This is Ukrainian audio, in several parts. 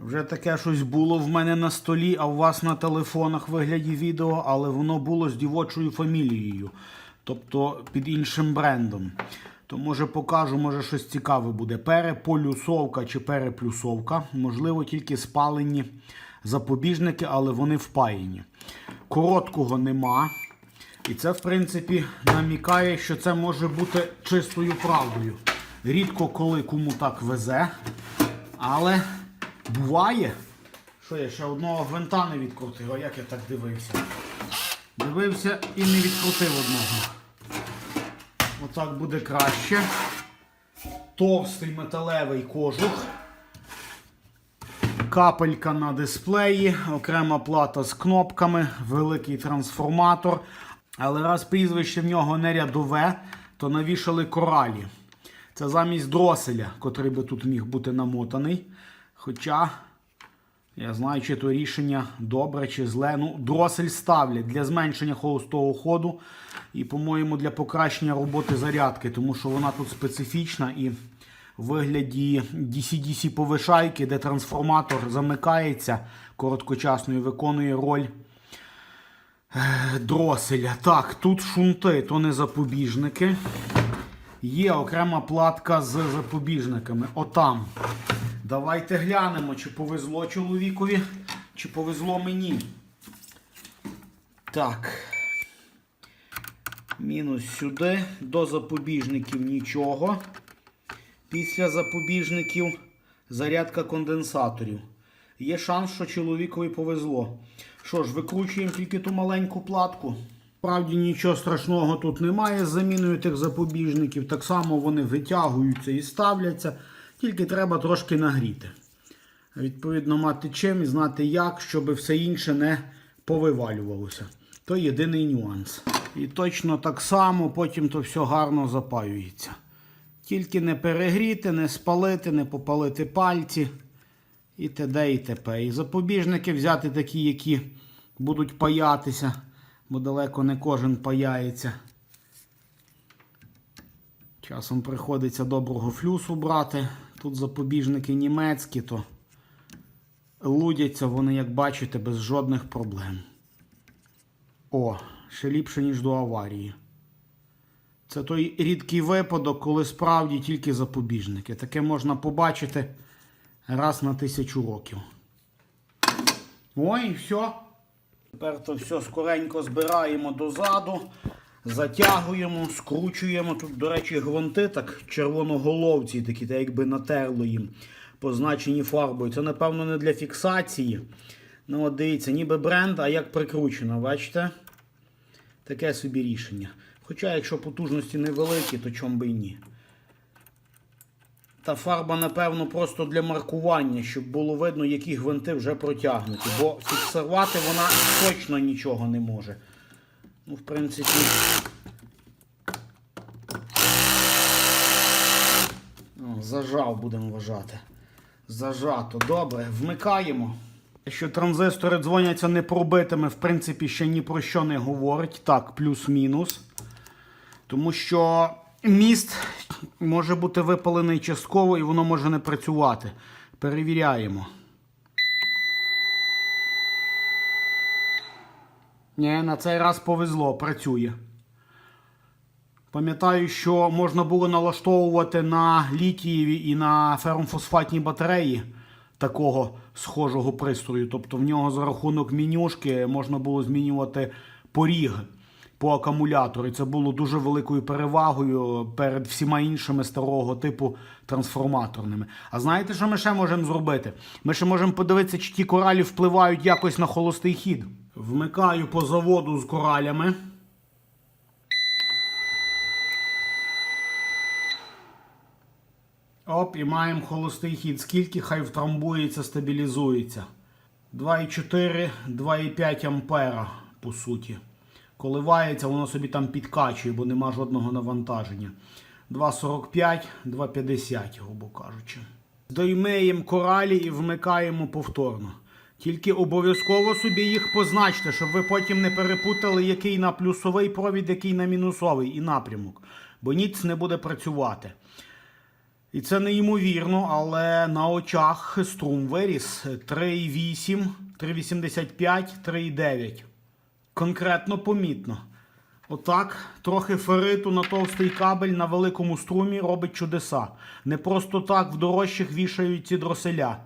Вже таке щось було в мене на столі, а у вас на телефонах вигляді відео, але воно було з дівочою фамілією, тобто під іншим брендом. То може покажу, може щось цікаве буде. Переполюсовка чи переплюсовка. Можливо, тільки спалені запобіжники, але вони впаяні. Короткого нема. І це, в принципі, намікає, що це може бути чистою правдою. Рідко коли кому так везе. Але буває. Що я ще одного гвинта не відкрутив, а як я так дивився? Дивився і не відкрутив одного. Отак буде краще. Товстий металевий кожух. Капелька на дисплеї, окрема плата з кнопками, великий трансформатор. Але раз прізвище в нього не рядове, то навішали коралі. Це замість дроселя, котрий би тут міг бути намотаний. Хоча, я знаю, чи то рішення добре чи зле. Ну, дросель ставлять для зменшення холостого ходу і, по-моєму, для покращення роботи зарядки, тому що вона тут специфічна і в вигляді DC-DC повишайки, де трансформатор замикається короткочасно і виконує роль е, дроселя. Так, тут шунти, то не запобіжники. Є окрема платка з запобіжниками. Отам. Давайте глянемо, чи повезло чоловікові, чи повезло мені. Так. Мінус сюди. До запобіжників нічого. Після запобіжників зарядка конденсаторів. Є шанс, що чоловікові повезло. Що ж, викручуємо тільки ту маленьку платку. Справді нічого страшного тут немає з заміною тих запобіжників. Так само вони витягуються і ставляться, тільки треба трошки нагріти. Відповідно, мати чим і знати як, щоб все інше не повивалювалося. То єдиний нюанс. І точно так само потім то все гарно запаюється. Тільки не перегріти, не спалити, не попалити пальці і т.д. і т.п. І запобіжники взяти такі, які будуть паятися, бо далеко не кожен паяється. Часом приходиться доброго флюсу брати. Тут запобіжники німецькі, то лудяться вони, як бачите, без жодних проблем. О, ще ліпше, ніж до аварії. Це той рідкий випадок, коли справді тільки запобіжники. Таке можна побачити раз на тисячу років. Ой, все. Тепер то все скоренько збираємо дозаду, затягуємо, скручуємо. Тут, до речі, гвинти так червоноголовці, такі, так якби натерли їм, позначені фарбою. Це, напевно, не для фіксації. Ну, от дивіться, ніби бренд, а як прикручено, бачите? Таке собі рішення. Хоча, якщо потужності невеликі, то чом би і ні. Та фарба, напевно, просто для маркування, щоб було видно, які гвинти вже протягнуті. Бо фіксувати вона точно нічого не може. Ну, в принципі. О, зажав, будемо вважати. Зажато. Добре, вмикаємо. Що транзистори дзвоняться непробитими, в принципі, ще ні про що не говорить. Так, плюс-мінус. Тому що міст може бути випалений частково і воно може не працювати. Перевіряємо. Ні, на цей раз повезло, працює. Пам'ятаю, що можна було налаштовувати на літієві і на ферромфосфатній батареї такого схожого пристрою. Тобто в нього за рахунок менюшки можна було змінювати поріг по акумулятору. І це було дуже великою перевагою перед всіма іншими старого типу трансформаторними. А знаєте, що ми ще можемо зробити? Ми ще можемо подивитися, чи ті коралі впливають якось на холостий хід. Вмикаю по заводу з коралями. Оп, і маємо холостий хід. Скільки хай втрамбується, стабілізується. 2,4, 2,5 ампера, по суті. Коливається, воно собі там підкачує, бо нема жодного навантаження. 2,45, 2,50, грубо кажучи. Доймеємо коралі і вмикаємо повторно. Тільки обов'язково собі їх позначте, щоб ви потім не перепутали, який на плюсовий провід, який на мінусовий і напрямок. Бо ніц не буде працювати. І це неймовірно, але на очах струм виріс 3,8, 3,85, 3,9. Конкретно помітно. Отак, трохи фериту на товстий кабель на великому струмі робить чудеса. Не просто так в дорожчих вішають ці дроселя,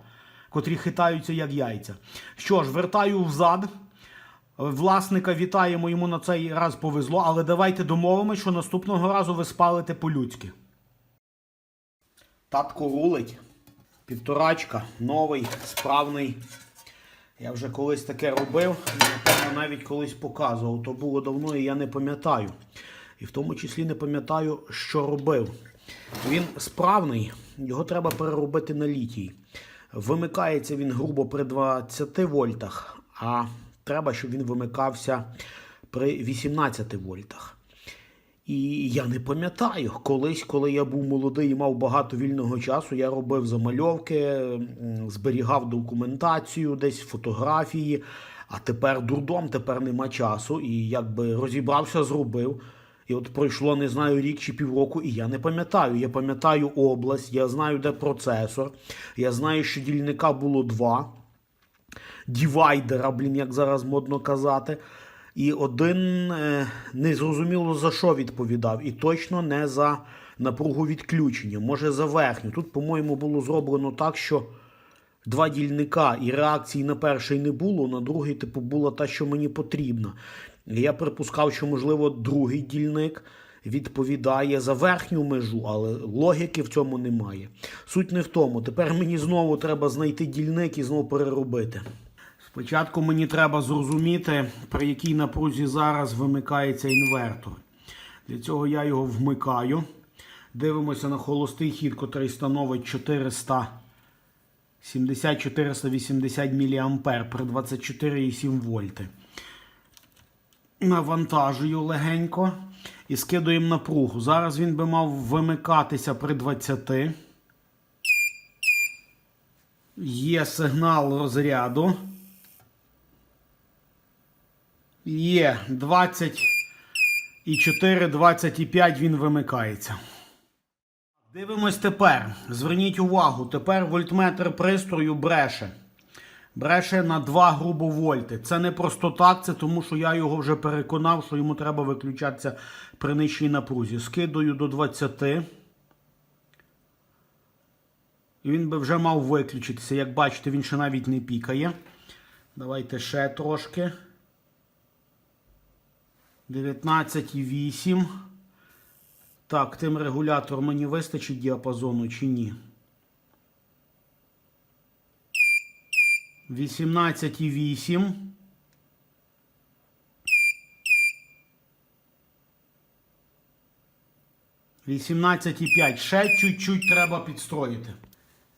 котрі хитаються як яйця. Що ж, вертаю взад. Власника вітаємо, йому на цей раз повезло, але давайте домовимось, що наступного разу ви спалите по-людськи. Татко рулить. Півторачка, новий, справний. Я вже колись таке робив, напевно, навіть колись показував. То було давно і я не пам'ятаю. І в тому числі не пам'ятаю, що робив. Він справний, його треба переробити на літій. Вимикається він грубо при 20 вольтах, а треба, щоб він вимикався при 18 вольтах. І я не пам'ятаю, колись, коли я був молодий і мав багато вільного часу, я робив замальовки, зберігав документацію, десь фотографії. А тепер дурдом, тепер нема часу. І якби розібрався, зробив. І от пройшло, не знаю, рік чи півроку, і я не пам'ятаю. Я пам'ятаю область, я знаю, де процесор. Я знаю, що дільника було два дівайдера, блін, як зараз модно казати. І один е, незрозуміло за що відповідав, і точно не за напругу відключення, може за верхню. Тут, по-моєму, було зроблено так, що два дільника і реакції на перший не було, на другий, типу, була та, що мені потрібна. Я припускав, що, можливо, другий дільник відповідає за верхню межу, але логіки в цьому немає. Суть не в тому. Тепер мені знову треба знайти дільник і знову переробити. Спочатку мені треба зрозуміти, при якій напрузі зараз вимикається інвертор. Для цього я його вмикаю. Дивимося на холостий хід, котрий становить 470-480 мА при 24,7 вольти. Навантажую легенько і скидуємо напругу. Зараз він би мав вимикатися при 20. Є сигнал розряду. Є 24, 25 він вимикається. Дивимось тепер. Зверніть увагу, тепер вольтметр пристрою бреше. Бреше на 2 грубо вольти. Це не просто так, це тому що я його вже переконав, що йому треба виключатися при нижчій напрузі. Скидаю до 20. І він би вже мав виключитися. Як бачите, він ще навіть не пікає. Давайте ще трошки. 19,8. Так, тим регулятор мені вистачить діапазону чи ні? 18,8. Вісімнадцять і п'ять. Ще чуть-чуть треба підстроїти.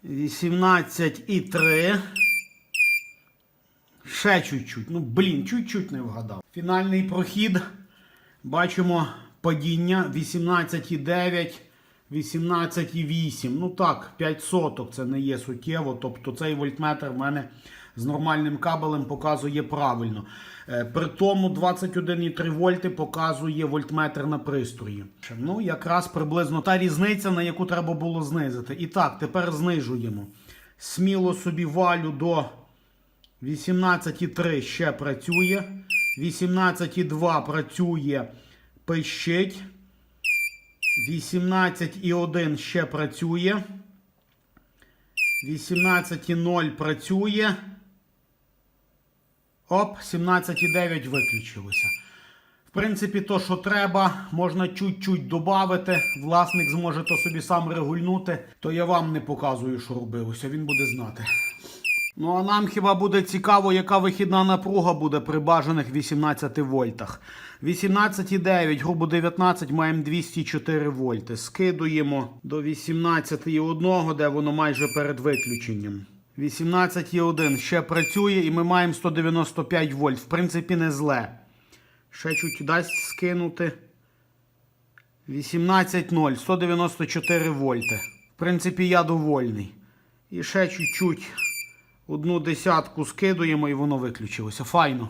Вісімнадцять і три. Ще чуть-чуть. Ну, блін, чуть-чуть не вгадав. Фінальний прохід. Бачимо падіння 18,9, 18,8. Ну так, 5 соток це не є суттєво. Тобто цей вольтметр в мене з нормальним кабелем показує правильно. Е, При тому 21,3 вольти показує вольтметр на пристрої. Ну, якраз приблизно та різниця, на яку треба було знизити. І так, тепер знижуємо. Сміло собі валю до 18,3 ще працює. 18,2 працює, пищить. 18,1 ще працює. 18,0 працює. Оп, 17,9 виключилося. В принципі, то, що треба, можна чуть-чуть додати. Власник зможе то собі сам регульнути. То я вам не показую, що робилося. Він буде знати. Ну, а нам хіба буде цікаво, яка вихідна напруга буде при бажаних 18 вольтах. 18,9, грубо 19, маємо 204 вольти. Скидуємо до 18,1, де воно майже перед виключенням. 18,1 ще працює і ми маємо 195 вольт. В принципі, не зле. Ще чуть дасть скинути. 18,0, 194 вольти. В принципі, я довольний. І ще чуть-чуть. Одну десятку скидуємо і воно виключилося. Файно.